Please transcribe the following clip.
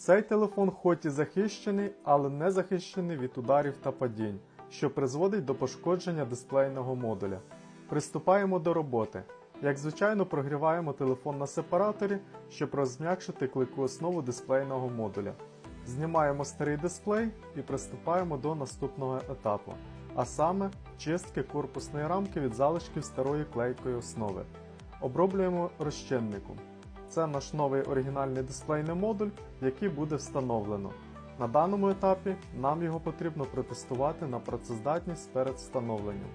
Цей телефон хоч і захищений, але не захищений від ударів та падінь, що призводить до пошкодження дисплейного модуля. Приступаємо до роботи. Як звичайно, прогріваємо телефон на сепараторі, щоб розм'якшити клику основу дисплейного модуля. Знімаємо старий дисплей і приступаємо до наступного етапу, а саме чистки корпусної рамки від залишків старої клейкої основи. Оброблюємо розчинником. Це наш новий оригінальний дисплейний модуль, який буде встановлено. На даному етапі нам його потрібно протестувати на працездатність перед встановленням.